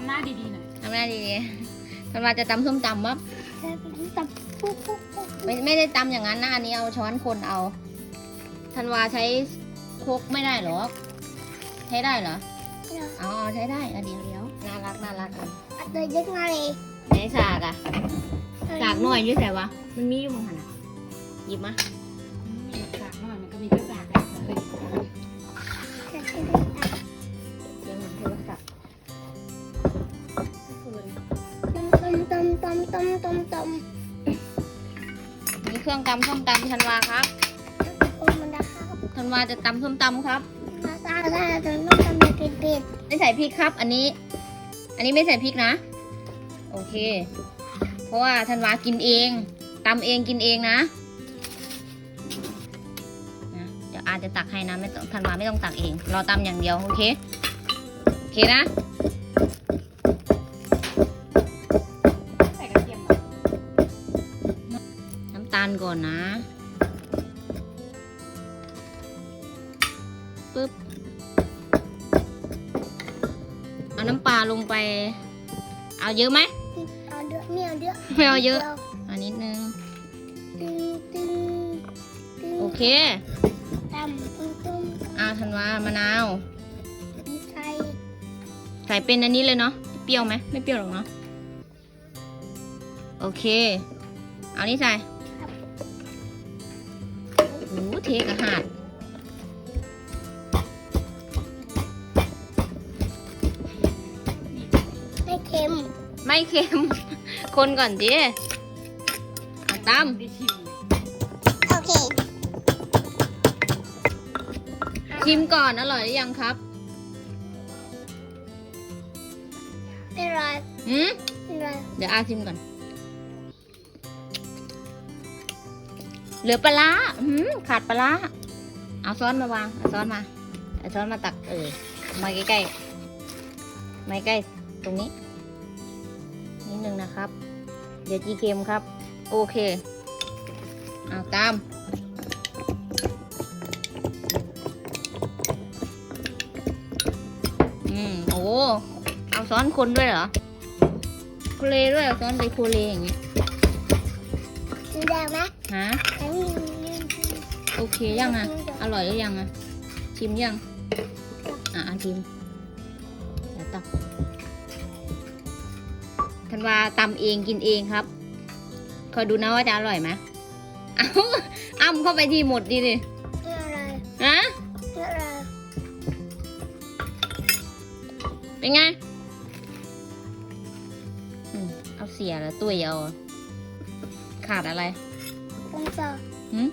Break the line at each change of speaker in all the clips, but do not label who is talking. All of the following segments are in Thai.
ำหน้า
ดีๆหน่อย
ทำหน้าดีๆมันมาจะตำส้มตำวะ
ตับำปุ๊บปุ๊
ไม่ไม่ได้ตำอย่างนั้นนะอันนี้เอาช้อนคนเอาธันวาใช้โคกไม่ได้หรอ ใช้ได้เหรออ๋อใช้ได้อะเดี๋ยวเดี๋ยวน่ารักน่ารักอัน
อัดเลยเล็กน้ย
ไหนสากอะสากหน่อยยุ่แต่วะมันมีอยู่มั้งขนหยิบมา
ต้มต้มต้มมี
เครื่องตำส้มตำธันวาครับ
ต้มมันนะครับ
ธันวาจะตำส้มตำครับ
มาซาซาต้มต้มต้มเผ็ดเผ็ด
ไม่ใส่พริกครับ อันนี้ อันนี้ไม่ใส่พริกนะ โอเค เพราะว่าธันวากินเองตำเองกินเองนะนะเดี๋ยวอาจจะตักให้นะไม่ต้องธันวาไม่ต้องตักเองรอตำอย่างเดียวโอเค โอเคนะาลก่อนนะปึ๊บเอาน้ำปลาลงไป เอาเยอะไหม
เอาเดือดไม่เอาเดือด
ไม่เอาเยอะเอานิดนึง
ตึงตึงตึง
โอเค
ต้มต้มต้ม
อาธันวามะนาว
มีไข่
ใส่เป็นอันนี้เลยเนาะเปรี้ยวไหมไม่เปรี้ยวหรอกเนาะโอเค เอานี่ใส่ ทกระหาด
ไม่เค็ม
ไม่เค็ม คนก่อนดิเอาต
ได้ชิม
โอเคำ
ชิมก่อนอร่อยหรือยังครับ
เป็นไร
หืม
เป็นไร
เดี๋ยวอาชิมก่อน เหลือปลาร้าหืมขาดปลาร้าเอาซ้อนมาวางเอาซ้อนมาเอาซ้อนมาตักเออมาใกล้ๆมาใกล้ตรงนี้นิดนึงนะครับ เดี๋ยวจีเค็มครับ โอเคเอาตามอืมโอ้เอาซ้อนคนด้วยเหรอโคเลด้วยเอาซ้อนไปโคเลอย่างงี้
สีแดงไหม
ฮะ
อันนี้
โอเคยังอะ อร่อยหรือยังอะ ชิมยังอะอะชิมเดี๋ยวตักธันวาตำเองกินเองครับ คอยดูนะว่าจะอร่อยไหมเอ้าอ้ำเข้าไปที่หมดดิดิ
เป็นอะไร
ฮะ
เป็นอะไร
เป็นไงอืมเอาเสียแล้วตัวเอาขาดอะไร
ผมจะ
หืม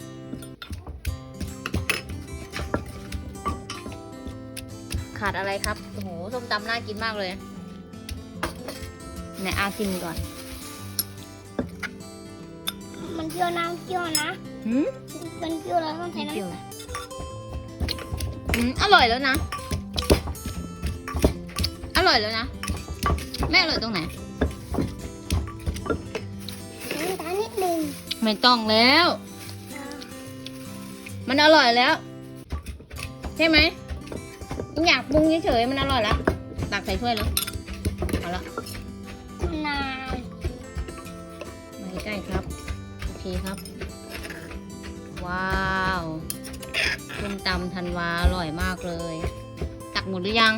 ขาดอะไรครับ โอ้โห ส้มตำน่ากินมากเลยไหนอาชิมก่อน
มันเปรี้ยวน้ำเปรี้ยวนะ
หืม
มันเปรี้ยวแล้วต้องใส่
ไม่เปรี้ยว
น้ำตาล
อืมอร่อยแล้วนะ อร่อยแล้วนะ ไม่อร่อยตรงไหน
น้ำตาลนิดนึง
ไม่ต้องแล้ว มันอร่อยแล้ว ใช่ไหม อยากปรุงเฉยๆมันอร่อยแล้วตักใส่ถ้วยแล้วเอาละ
มะนาว
มาใกล้ๆครับ โอเคครับ ว้าวส้มตำธันวาอร่อยมากเลย ตักหมดหรือยัง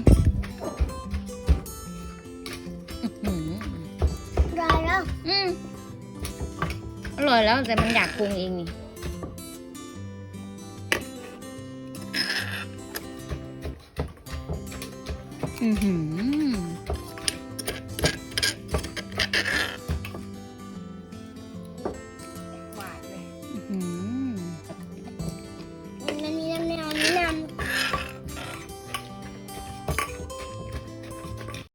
อื้อหือ
ได้แล้ว
อืมอร่อยแล้วแต่มันอยากปรุงเองนี่ อือหือ